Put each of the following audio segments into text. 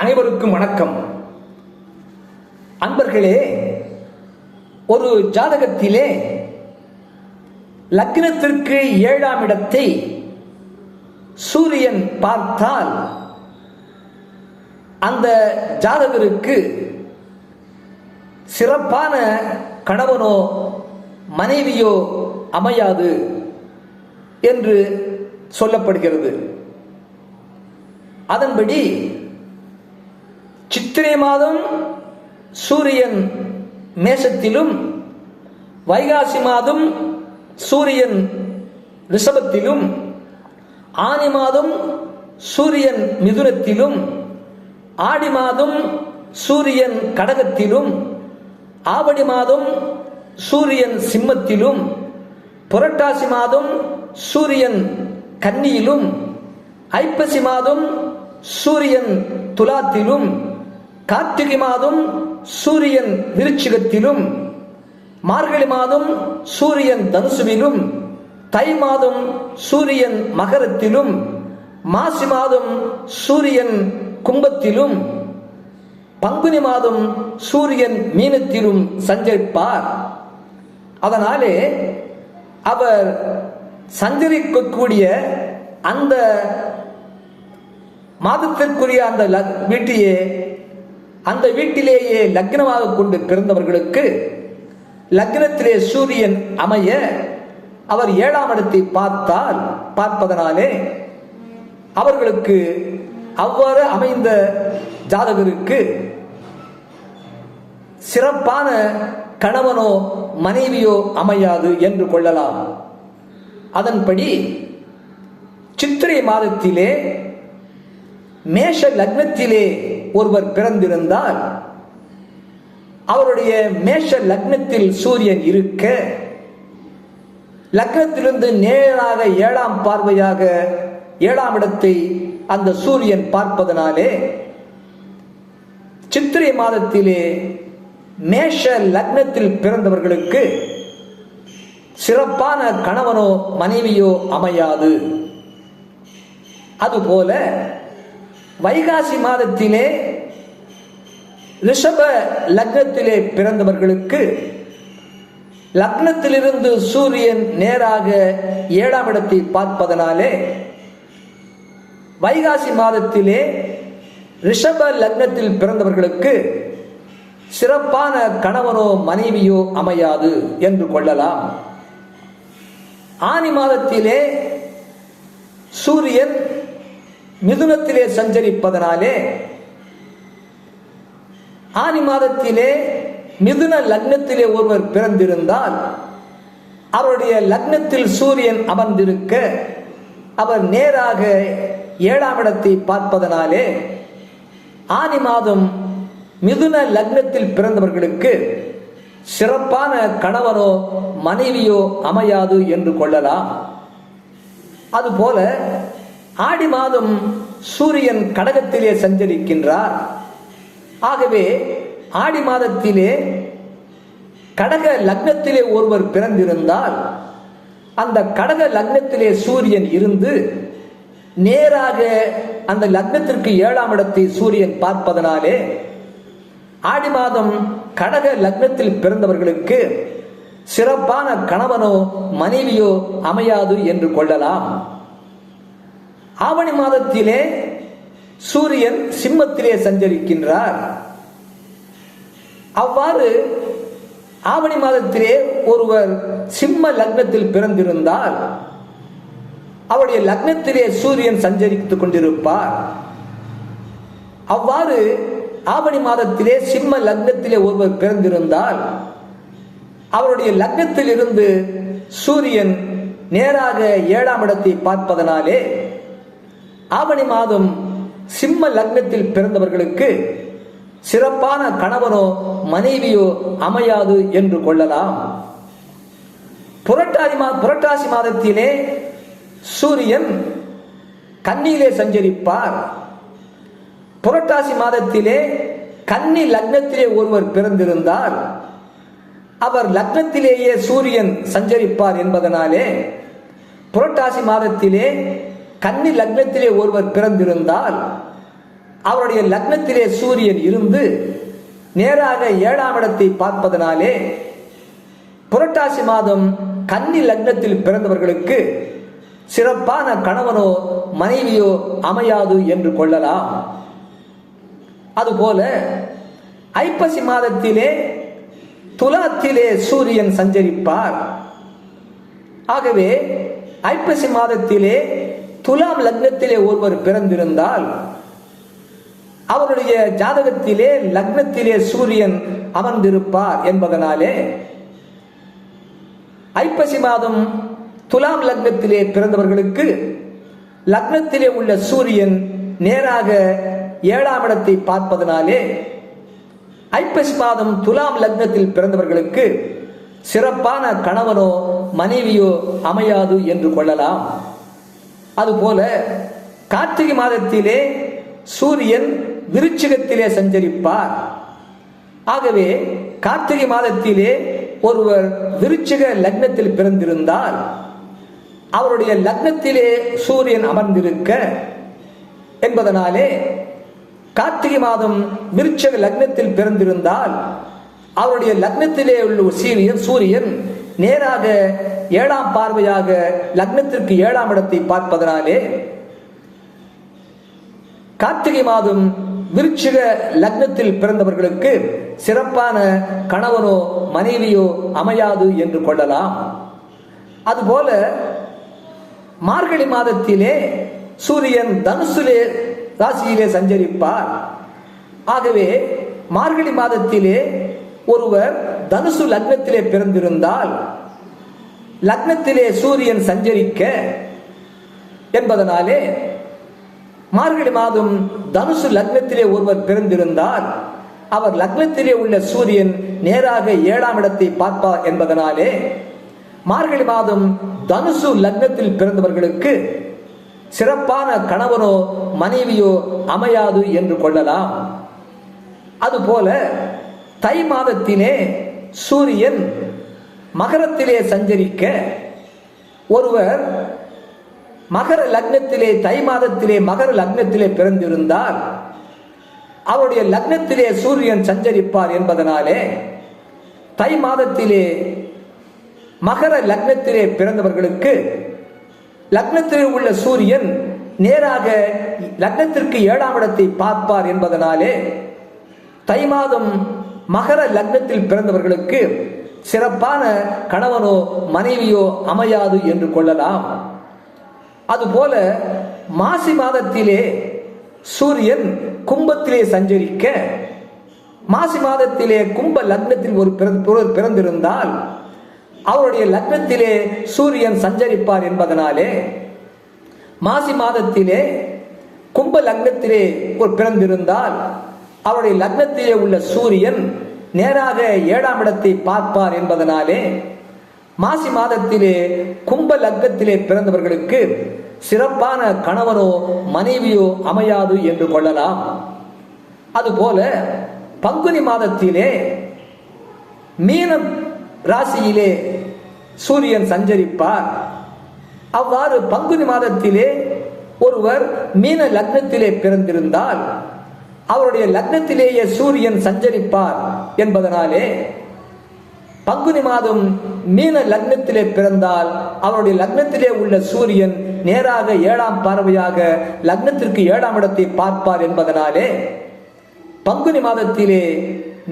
அனைவருக்கும் வணக்கம். அன்பர்களே ஒரு ஜாதகத்திலே லக்னத்திற்கு ஏழாம் இடத்தை சூரியன் பார்த்தால் அந்த ஜாதகருக்கு சிறப்பான கணவனோ மனைவியோ அமையாது என்று சொல்லப்படுகிறது. அதன்படி சித்திரை மாதம் சூரியன் மேசத்திலும் வைகாசி மாதம் சூரியன் ரிஷபத்திலும் ஆனி மாதம் சூரியன் மிதுனத்திலும் ஆடி மாதம் சூரியன் கடகத்திலும் ஆவடி மாதம் சூரியன் சிம்மத்திலும் புரட்டாசி மாதம் சூரியன் கன்னியிலும் ஐப்பசி மாதம் சூரியன் துலாத்திலும் கார்த்திகை மாதம் சூரியன் விருச்சிகத்திலும் மார்கழி மாதம் சூரியன் தனுசுவிலும் தை மாதம் சூரியன் மகரத்திலும் மாசி மாதம் சூரியன் கும்பத்திலும் பங்குனி மாதம் சூரியன் மீனத்திலும் சஞ்சரிப்பார். அதனாலே அவர் சஞ்சரிக்கக்கூடிய அந்த மாதத்திற்குரிய அந்த லக்- வீட்டையே அந்த வீட்டிலேயே லக்னமாக கொண்டு பிறந்தவர்களுக்கு லக்னத்திலே சூரியன் அமைய அவர் ஏழாம் இடத்தை பார்த்தால் பார்ப்பதனாலே அவர்களுக்கு அவ்வாறு அமைந்த ஜாதகருக்கு சிறப்பான கணவனோ மனைவியோ அமையாது என்று கொள்ளலாம். அதன்படி சித்திரை மாதத்திலே மேஷ லக்னத்திலே ஒருவர் பிறந்திருந்தால் அவருடைய மேஷ லக்னத்தில் சூரியன் இருக்க லக்னத்திலிருந்து நேராக ஏழாம் பார்வையாக ஏழாம் இடத்தை அந்த சூரியன் பார்ப்பதனாலே சித்திரை மாதத்திலே மேஷ லக்னத்தில் பிறந்தவர்களுக்கு சிறப்பான கணவனோ மனைவியோ அமையாது. அதுபோல வைகாசி மாதத்திலே ரிஷப லக்னத்திலே பிறந்தவர்களுக்கு லக்னத்திலிருந்து சூரியன் நேராக ஏழாம் இடத்தை பார்ப்பதனாலே வைகாசி மாதத்திலே ரிஷப லக்னத்தில் பிறந்தவர்களுக்கு சிறப்பான கணவனோ மனைவியோ அமையாது என்று கொள்ளலாம். ஆனி மாதத்திலே சூரியன் மிதுனத்திலே சஞ்சரிப்பதனாலே ஆனி மாதத்திலே மிதுன லக்னத்திலே ஒருவர் பிறந்திருந்தால் அவருடைய லக்னத்தில் சூரியன் அமர்ந்திருக்க அவர் நேராக ஏழாம் இடத்தை பார்ப்பதனாலே ஆனி மாதம் மிதுன லக்னத்தில் பிறந்தவர்களுக்கு சிறப்பான கணவனோ மனைவியோ அமையாது என்று கொள்ளலாம். அதுபோல ஆடி மாதம் சூரியன் கடகத்திலே சஞ்சரிக்கின்றார். ஆகவே ஆடி மாதத்திலே கடக லக்னத்திலே ஒருவர் பிறந்திருந்தால் அந்த கடக லக்னத்திலே சூரியன் இருந்து நேராக அந்த லக்னத்திற்கு ஏழாம் இடத்தை சூரியன் பார்ப்பதனாலே ஆடி மாதம் கடக லக்னத்தில் பிறந்தவர்களுக்கு சிறப்பான கணவனோ மனைவியோ அமையாது என்று கொள்ளலாம். ஆவணி மாதத்திலே சூரியன் சிம்மத்திலே சஞ்சரிக்கின்றார். அவ்வாறு ஆவணி மாதத்திலே ஒருவர் சிம்ம லக்னத்தில் பிறந்திருந்தால் அவருடைய லக்னத்திலே சூரியன் சஞ்சரித்துக் கொண்டிருப்பார். அவ்வாறு ஆவணி மாதத்திலே சிம்ம லக்னத்திலே ஒருவர் பிறந்திருந்தால் அவருடைய லக்னத்தில் இருந்து சூரியன் நேராக ஏழாம் இடத்தை பார்ப்பதனாலே ஆவணி மாதம் சிம்ம லக்னத்தில் பிறந்தவர்களுக்கு சிறப்பான கணவனோ மனைவியோ அமையாது என்று கொள்ளலாம். புரட்டாதி மா புரட்டாசி மாதத்திலே சூரியன் கன்னியிலே சஞ்சரிப்பார். புரட்டாசி மாதத்திலே கன்னி லக்னத்திலே ஒருவர் பிறந்திருந்தார். அவர் லக்னத்திலேயே சூரியன் சஞ்சரிப்பார் என்பதனாலே புரட்டாசி மாதத்திலே கன்னி லக்னத்திலே ஒருவர் பிறந்திருந்தால் அவருடைய லக்னத்திலே சூரியன் இருந்து நேராக ஏழாம் இடத்தை பார்ப்பதனாலே புரட்டாசி மாதம் கன்னி லக்னத்தில் பிறந்தவர்களுக்கு சிறப்பான கணவனோ மனைவியோ அமையாது என்று கொள்ளலாம். அதுபோல ஐப்பசி மாதத்திலே துலாத்திலே சூரியன் சஞ்சரிப்பார். ஆகவே ஐப்பசி மாதத்திலே துலாம் லக்னத்திலே ஒருவர் பிறந்திருந்தால் அவருடைய ஜாதகத்திலே லக்னத்திலே சூரியன் அமர்ந்திருப்பார் என்பதனாலே ஐப்பசி மாதம் துலாம் லக்னத்திலே பிறந்தவர்களுக்கு லக்னத்திலே உள்ள சூரியன் நேராக ஏழாம் இடத்தை பார்ப்பதனாலே ஐப்பசி மாதம் துலாம் லக்னத்தில் பிறந்தவர்களுக்கு சிறப்பான கணவனோ மனைவியோ அமையாது என்று கொள்ளலாம். அதுபோல கார்த்திகை மாதத்திலே சூரியன் விருச்சிகத்திலே சஞ்சரிப்பார். ஆகவே கார்த்திகை மாதத்திலே ஒருவர் விருச்சிக லக்னத்தில் பிறந்திருந்தால் அவருடைய லக்னத்திலே சூரியன் அமர்ந்திருக்க என்பதனாலே கார்த்திகை மாதம் விருச்சக லக்னத்தில் பிறந்திருந்தால் அவருடைய லக்னத்திலே உள்ள சூரியன் சூரியன் நேராக ஏழாம் பார்வையாக லக்னத்திற்கு ஏழாம் இடத்தை பார்ப்பதனாலே கார்த்திகை மாதம் விருச்சிக லக்னத்தில் பிறந்தவர்களுக்கு சிறப்பான கணவனோ மனைவியோ அமையாது என்று கொள்ளலாம். அதுபோல மார்கழி மாதத்திலே சூரியன் தனுசுலே ராசியிலே சஞ்சரிப்பார். ஆகவே மார்கழி மாதத்திலே ஒருவர் தனுசு லக்னத்திலே பிறந்திருந்தால் லக்னத்திலே சூரியன் சஞ்சரிக்க என்பதனாலே மார்கழி மாதம் தனுசு லக்னத்திலே ஒருவர் பிறந்திருந்தார். அவர் லக்னத்திலே உள்ள சூரியன் நேராக ஏழாம் இடத்தை பார்ப்பார் என்பதனாலே மார்கழி மாதம் தனுசு லக்னத்தில் பிறந்தவர்களுக்கு சிறப்பான கணவனோ மனைவியோ அமையாது என்று கொள்ளலாம். அதுபோல தை மாதத்திலே சூரியன் மகரத்திலே சஞ்சரிக்க ஒருவர் மகர லக்னத்திலே தை மாதத்திலே மகர லக்னத்திலே பிறந்திருந்தால் அவருடைய லக்னத்திலே சூரியன் சஞ்சரிப்பார் என்பதனாலே தை மாதத்திலே மகர லக்னத்திலே பிறந்தவர்களுக்கு லக்னத்திலே உள்ள சூரியன் நேராக லக்னத்திற்கு ஏழாம் இடத்தை பார்ப்பார் என்பதனாலே தை மாதம் மகர லக்னத்தில் பிறந்தவர்களுக்கு சிறப்பான கணவனோ மனைவியோ அமையாது என்று கொள்ளலாம். அதுபோல மாசி மாதத்திலே சூரியன் கும்பத்திலே சஞ்சரிக்க மாசி மாதத்திலே கும்ப லக்னத்தில் ஒரு பிற- பிறந்திருந்தால் அவருடைய லக்னத்திலே சூரியன் சஞ்சரிப்பார் என்பதனாலே மாசி மாதத்திலே கும்ப லக்னத்திலே ஒரு பிறந்திருந்தால் அவருடைய லக்னத்திலே உள்ள சூரியன் நேராக ஏழாம் இடத்தை பார்ப்பார் என்பதனாலே மாசி மாதத்திலே கும்ப லக்னத்திலே பிறந்தவர்களுக்கு சிறப்பான கணவனோ மனைவியோ அமையாது என்று கொள்ளலாம். அதுபோல பங்குனி மாதத்திலே மீனம் ராசியிலே சூரியன் சஞ்சரிப்பார். அவ்வாறு பங்குனி மாதத்திலே ஒருவர் மீன லக்னத்திலே பிறந்திருந்தால் அவருடைய லக்னத்திலேயே சூரியன் சஞ்சரிப்பார் என்பதனாலே பங்குனி மாதம் மீன லக்னத்திலே பிறந்தால் அவருடைய லக்னத்திலே உள்ள சூரியன் நேராக ஏழாம் பார்வையாக லக்னத்திற்கு ஏழாம் இடத்தை பார்ப்பார் என்பதனாலே பங்குனி மாதத்திலே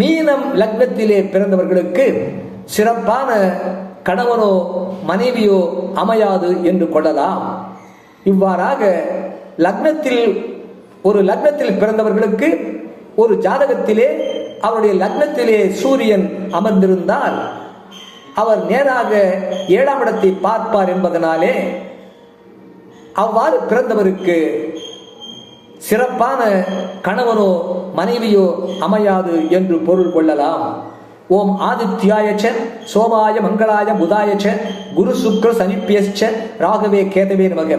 மீனம் லக்னத்திலே பிறந்தவர்களுக்கு சிறப்பான கணவனோ மனைவியோ அமையாது என்று கொள்ளலாம். இவ்வாறாக லக்னத்தில் ஒரு லக்னத்தில் பிறந்தவர்களுக்கு ஒரு ஜாதகத்திலே அவருடைய லக்னத்திலே சூரியன் அமர்ந்திருந்தால் அவர் நேராக ஏழாம் இடத்தை பார்ப்பார் என்பதனாலே அவ்வாறு பிறந்தவருக்கு சிறப்பான கணவனோ மனைவியோ அமையாது என்று பொருள் கொள்ளலாம். ஓம் ஆதித்யாயச்ச சோமாய மங்களாய புதாயச்ச குரு சுக்ர சனிப்பியச்ச ராகவே கேதவே நமக.